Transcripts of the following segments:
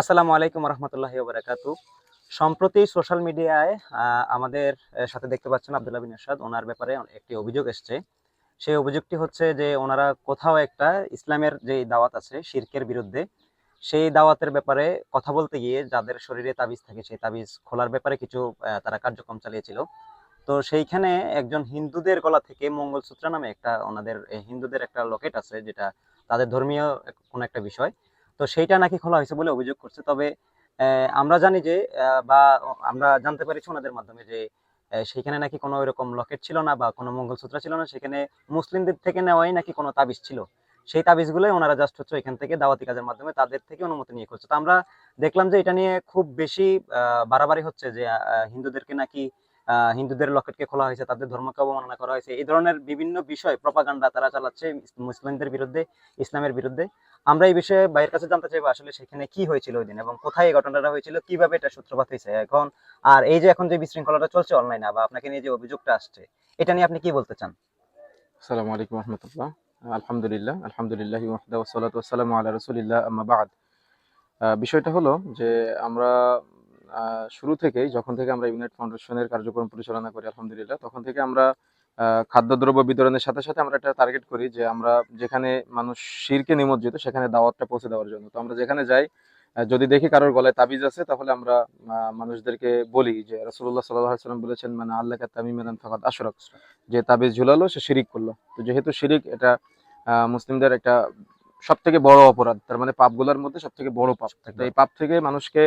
আসসালামু আলাইকুম রহমতুল্লাহ বারাকাতু সম্প্রতি সোশ্যাল মিডিয়ায় আমাদের সাথে দেখতে পাচ্ছেন আব্দুল্লাহ বিন আসাদ ওনার ব্যাপারে একটি অভিযোগ এসছে। সেই অভিযোগটি হচ্ছে যে, ওনারা কোথাও একটা ইসলামের যে দাওয়াত আছে, শিরকের বিরুদ্ধে, সেই দাওয়াতের ব্যাপারে কথা বলতে গিয়ে যাদের শরীরে তাবিজ থাকে, সেই তাবিজ খোলার ব্যাপারে কিছু তারা কার্যক্রম চালিয়েছিল। তো সেইখানে একজন হিন্দুদের গলা থেকে মঙ্গলসূত্র নামে একটা, ওনাদের হিন্দুদের একটা লকেট আছে, যেটা তাদের ধর্মীয় কোনো একটা বিষয়। তো সেইটা নাকি খোলা হয়েছে বলে অভিযোগ করছে। তবে আমরা জানি যে বা আমরা জানতে পেরেছি ওনাদের মাধ্যমে যে সেখানে নাকি কোনো এরকম লকেট ছিল না বা কোনো মঙ্গলসূত্র ছিল না। সেখানে মুসলিমদের থেকে নেওয়াই নাকি কোনো তাবিজ ছিল। সেই তাবিজগুলোই ওনারা জাস্ট হচ্ছে এখান থেকে দাওয়াতি কাজের মাধ্যমে তাদের থেকে অনুমতি নিয়ে করছে। তো আমরা দেখলাম যে এটা নিয়ে খুব বেশি বাড়াবাড়ি হচ্ছে যে হিন্দুদেরকে নাকি হিন্দুদের লকেটকে খোলা হয়েছে তাদের ধর্মকে অবমাননা করা হয়েছে এই ধরনের বিভিন্ন বিষয় প্রপাগান্ডা তারা চালাচ্ছে মুসলিমদের বিরুদ্ধে ইসলামের বিরুদ্ধে। আমরা এই বিষয়ে বাইরের কাছে জানতে চাইব আসলে সেখানে কি হয়েছিল ওই দিন এবং কোথায় এই ঘটনাটা হয়েছিল কীভাবে এটা সূত্রপাত হয়েছে এখন? আর এই যে এখন যে বিশৃঙ্খলাটা চলছে অনলাইনে বা আপনাকে নিয়ে যে অভিযোগটা আসছে এটা নিয়ে আপনি কি বলতে চান? আসসালামু আলাইকুম রহমতুল্লাহ। আলহামদুলিল্লাহ আলহামদুলিল্লাহ ওয়াহদা ওয়াসসালাতু ওয়াসসালামু আলা রাসূলিল্লাহ আম্মা বাদ। আহ, বিষয়টা হলো যে আমরা শুরু থেকেই যখন থেকে আমরা ইউনাইট ফাউন্ডেশনের কার্যক্রম পরিচালনা করি আলহামদুলিল্লাহ তখন থেকে আমরা খাদ্যদ্রব্য বিতরণের সাথে সাথে আমরা একটা টার্গেট করি যে আমরা যেখানে মানুষ শিরকে নিমজ্জিত সেখানে দাওয়াতটা পৌঁছে দেওয়ার জন্য। তো আমরা যেখানে যাই যদি দেখি কারোর গলায় তাবিজ আছে তাহলে আমরা মানুষদেরকে বলি যে সাল্লাল্লাহু সাল্লাম বলেছেন মানে আল্লাহ তামিমান ফাকাদ আশরাক। যে তাবিজ ঝুলালো সে শিরিক করল। তো যেহেতু শিরিক এটা মুসলিমদের একটা সব থেকে বড় অপরাধ। তার মানে পাপগুলোর মধ্যে সব থেকে বড় পাপ। তো এই পাপ থেকে মানুষকে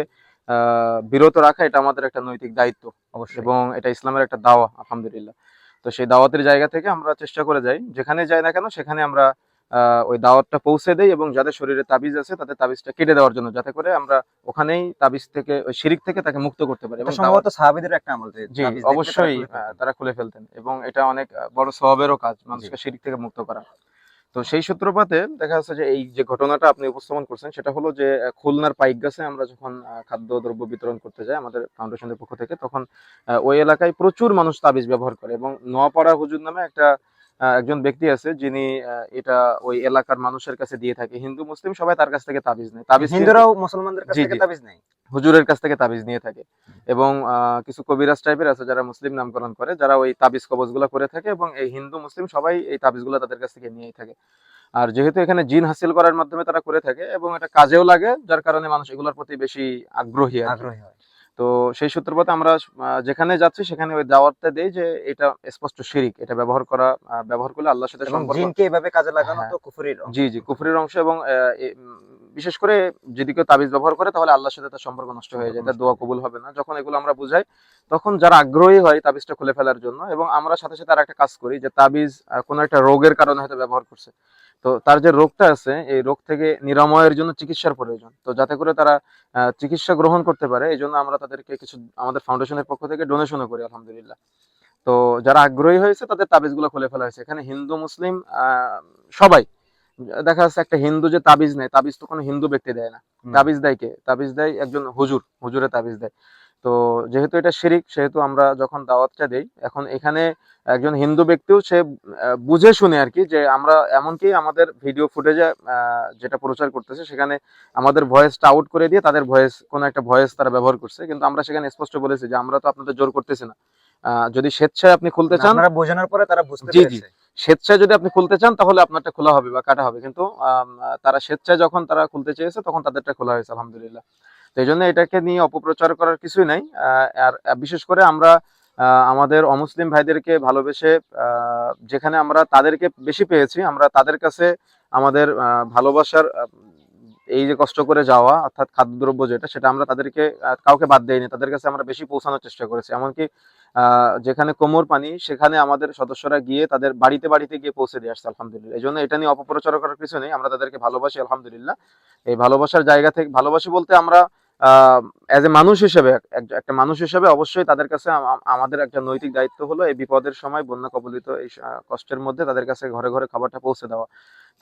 বিরত রাখা এটা আমাদের একটা নৈতিক দায়িত্ব। অবশ্যই। এবং এটা ইসলামের একটা দাওয়া আলহামদুলিল্লাহ। তো সেই দাওয়াতের জায়গা থেকে আমরা চেষ্টা করে যাই। যেখানে যাই না কেন সেখানে আমরা ওই দাওয়াতটা পৌঁছে দেই এবং যাদের শরীরে তাবিজ আছে তাদের তাবিজটা কেটে দেওয়ার জন্য যাতে করে আমরা ওখানেই তাবিজ থেকে ওই শিরিক থেকে তাকে মুক্ত করতে পারি। এবং সম্ভবত সাহাবীদের একটা আমল জি অবশ্যই তারা খুলে ফেলতেন। এবং এটা অনেক বড় স্বভাবেরও কাজ মানুষকে শিরিক থেকে মুক্ত করা। তো সেই সূত্রপাতে দেখা যাচ্ছে যে এই যে ঘটনাটা আপনি উপস্থাপন করছেন, সেটা হলো যে খুলনার পাইকগাছে আমরা যখন খাদ্য দ্রব্য বিতরণ করতে যাই আমাদের ফাউন্ডেশনের পক্ষ থেকে, তখন ওই এলাকায় প্রচুর মানুষ তাবিজ ব্যবহার করে এবং নোয়াপাড়া হুজুর নামে একটা একজন ব্যক্তি আছে যিনি এটা ওই এলাকার মানুষের কাছে দিয়ে থাকে। হিন্দু মুসলিম সবাই তার কাছ থেকে তাবিজ নেয়। তাবিজ হিন্দুরাও মুসলমানদের কাছ থেকে তাবিজ নেই হুজুরের কাছ থেকে তাবিজ নিয়ে থাকে। এবং কিছু কবিরাজ টাইপের আছে যারা মুসলিম নামকরণ করে যারা ওই তাবিজ কবজগুলো করে থাকে এবং এই হিন্দু মুসলিম সবাই এই তাবিজগুলো তাদের কাছ থেকে নিয়েই থাকে। আর যেহেতু এখানে জিন হাসিল করার মাধ্যমে তারা করে থাকে এবং এটা কাজেও লাগে যার কারণে মানুষ এগুলোর প্রতি বেশি আগ্রহী আগ্রহী হয়। তো সেই সূত্রপাতে আমরা যেখানে যাচ্ছি সেখানে ওই দাওয়াতটা দেই যে এটা স্পষ্ট শিরিক এটা ব্যবহার করা ব্যবহার করলে আল্লাহর সাথে সম্পর্ক জিনকে এভাবে কাজে লাগানো হ্যাঁ। তো কুফরির অংশ। জি জি কুফরির অংশ এবং বিশেষ করে যদি কেউ তাবিজ ব্যবহার করে তাহলে আল্লাহর সাথে তার সম্পর্ক নষ্ট হয়ে যায় তার দোয়া কবুল হবে না যখন এগুলো আমরা বুঝাই তখন যারা আগ্রহী হয় তাবিজটা খুলে ফেলার জন্য এবং আমরা সাথে সাথে আর একটা কাজ করি যে তাবিজ কোনো একটা রোগের কারণে হয়তো ব্যবহার করছে তো তার যে রোগটা আছে এই রোগ থেকে নিরাময়ের জন্য চিকিৎসার প্রয়োজন। তো যাতে করে তারা চিকিৎসা গ্রহণ করতে পারে এই জন্য আমরা তাদেরকে কিছু আমাদের ফাউন্ডেশনের পক্ষ থেকে ডোনেশনও করি আলহামদুলিল্লাহ। তো যারা আগ্রহী হয়েছে তাদের তাবিজগুলো খুলে ফেলা হয়েছে। এখানে হিন্দু মুসলিম আহ, সবাই দেখা যাচ্ছে একটা হিন্দু যে তাবিজ নেয় তাবিজ তো কোনো হিন্দু ব্যক্তি দেয় না। তাবিজ দেয় কে? তাবিজ দেয় একজন হুজুর হুজুরে তাবিজ দেয়। তো যেহেতু এটা শিরিক সেহেতু আমরা যখন দাওয়াতটা দেই এখন এখানে একজন হিন্দু ব্যক্তিও সে বুঝে শুনে আর কি যে আমরা এমনকি আমাদের ভিডিও ফুটেজে যেটা প্রচার করতেছে সেখানে আমাদের ভয়েসটা আউট করে দিয়ে তাদের ভয়েস কোনো একটা ভয়েস তারা ব্যবহার করছে। কিন্তু আমরা সেখানে স্পষ্ট বলেছি যে আমরা তো আপনাদের জোর করতেছি না। যদি স্বেচ্ছায় আপনি খুলতে চান আপনারা বোঝানোর পরে তারা বুঝতে জি, জি। স্বেচ্ছায় যদি আপনি খুলতে চান তাহলে আপনারটা খোলা হবে বা কাটা হবে। কিন্তু তারা স্বেচ্ছায় যখন তারা খুলতে চেয়েছে তখন তাদেরটা খোলা হয়েছে আলহামদুলিল্লাহ। তো এই জন্য এটাকে নিয়ে অপপ্রচার করার কিছুই নাই। আর বিশেষ করে আমরা আমাদের অমুসলিম ভাইদেরকে ভালোবেসে যেখানে আমরা তাদেরকে বেশি পেয়েছি, আমরা তাদের কাছে আমাদের ভালোবাসার এই যে কষ্ট করে যাওয়া, অর্থাৎ খাদ্যদ্রব্য যেটা, সেটা আমরা তাদেরকে কাউকে বাদ দেইনি, তাদের কাছে আমরা বেশি পৌঁছানোর চেষ্টা করেছি। এমনকি যেখানে কোমর পানি, সেখানে আমাদের সদস্যরা গিয়ে তাদের বাড়িতে বাড়িতে গিয়ে পৌঁছে দিয়ে আসছে, আলহামদুলিল্লাহ। এই জন্য এটা নিয়ে অপপ্রচার করার কিছু নেই, আমরা তাদেরকে ভালোবাসি, আলহামদুলিল্লাহ। এই ভালোবাসার জায়গা থেকে, ভালোবাসি বলতে আমরা অ্যাজ এ মানুষ হিসেবে, এক- এক- একটা মানুষ হিসেবে অবশ্যই তাদের কাছে আম- আম- আমাদের একটা নৈতিক দায়িত্ব হলো এই বিপদের সময় বন্যা কবলিত এই কষ্টের মধ্যে তাদের কাছে ঘরে ঘরে খাবারটা পৌঁছে দেওয়া।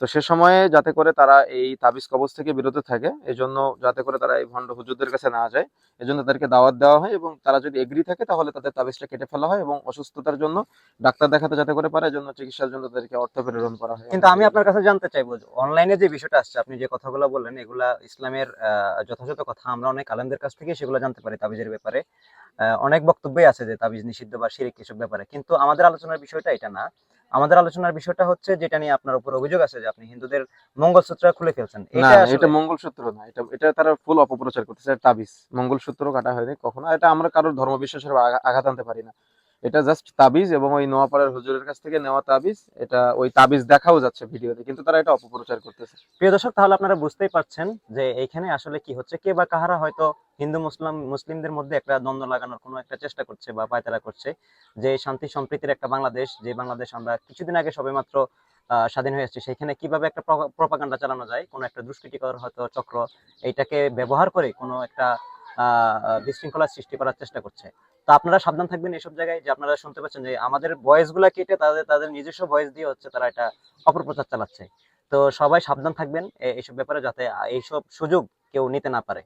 তো সে সময়ে যাতে করে তারা এই তাবিজ কবজ থেকে বিরত থাকে এই জন্য যাতে করে তারা এই ভণ্ড হুজুরদের কাছে না যায় এই জন্য তাদেরকে দাওয়াত দেওয়া হয় এবং তারা যদি এগ্রি থাকে তাহলে তাদের তাবিজটা কেটে ফেলা হয় এবং অসুস্থতার জন্য ডাক্তার দেখাতে যাতে করে পারে এই জন্য চিকিৎসার জন্য তাদেরকে অর্থ প্রেরণ করা হয়। কিন্তু আমি আপনার কাছে জানতে চাইব অনলাইনে যে বিষয়টা আসছে, আপনি যে কথাগুলো বললেন, এগুলা ইসলামের যথাযথ কথা, আমরা অনেক আলেমদের কাছ থেকে সেগুলো জানতে পারি তাবিজের ব্যাপারে। অনেক বক্তব্যই আছে যে তাবিজ নিষিদ্ধ বা শিরিক এসব ব্যাপারে। কিন্তু আমাদের আলোচনার বিষয়টা এটা না। আমাদের আলোচনার বিষয়টা হচ্ছে যেটা নিয়ে আপনার উপর অভিযোগ আছে যে আপনি হিন্দুদের মঙ্গলসূত্র খুলে ফেলছেন। না এটা মঙ্গলসূত্র না এটা এটা তারা ফুল অপপ্রচার করতেছে তাবিজ। মঙ্গলসূত্র কাটা হয়নি কখনো এটা আমরা কারোর ধর্ম বিশ্বাসের আঘাত আনতে পারি না। এটা জাস্ট তাবিজ এবং ওই নোয়াপাড়ার হুজুরের কাছ থেকে নেওয়া তাবিজ এটা ওই তাবিজ দেখাও যাচ্ছে ভিডিওতে কিন্তু তারা এটা অপপ্রচার করতেছে। প্রিয় দর্শক তাহলে আপনারা বুঝতেই পারছেন যে এইখানে আসলে কি হচ্ছে কে বা কাহারা হয়তো হিন্দু মুসলিম মুসলিমদের মধ্যে একটা দ্বন্দ্ব লাগানোর কোনো একটা চেষ্টা করছে বা পায়তারা করছে যে শান্তি সম্প্রীতির একটা বাংলাদেশ যে বাংলাদেশ আমরা কিছুদিন আগে সবেমাত্র আহ, স্বাধীন হয়ে এসেছি। সেখানে কীভাবে একটা প্রপাগান্ডা চালানো যায় কোনো একটা দুষ্কৃতিকর হয়তো চক্র এইটাকে ব্যবহার করে কোনো একটা আহ বিশৃঙ্খলার সৃষ্টি করার চেষ্টা করছে। তো আপনারা সাবধান থাকবেন এসব জায়গায় যে আপনারা শুনতে পাচ্ছেন যে আমাদের ভয়েসগুলা কেটে তাদের তাদের নিজস্ব ভয়েস দিয়ে হচ্ছে তারা এটা অপপ্রচার চালাচ্ছে। তো সবাই সাবধান থাকবেন এইসব ব্যাপারে যাতে এইসব সুযোগ কেউ নিতে না পারে।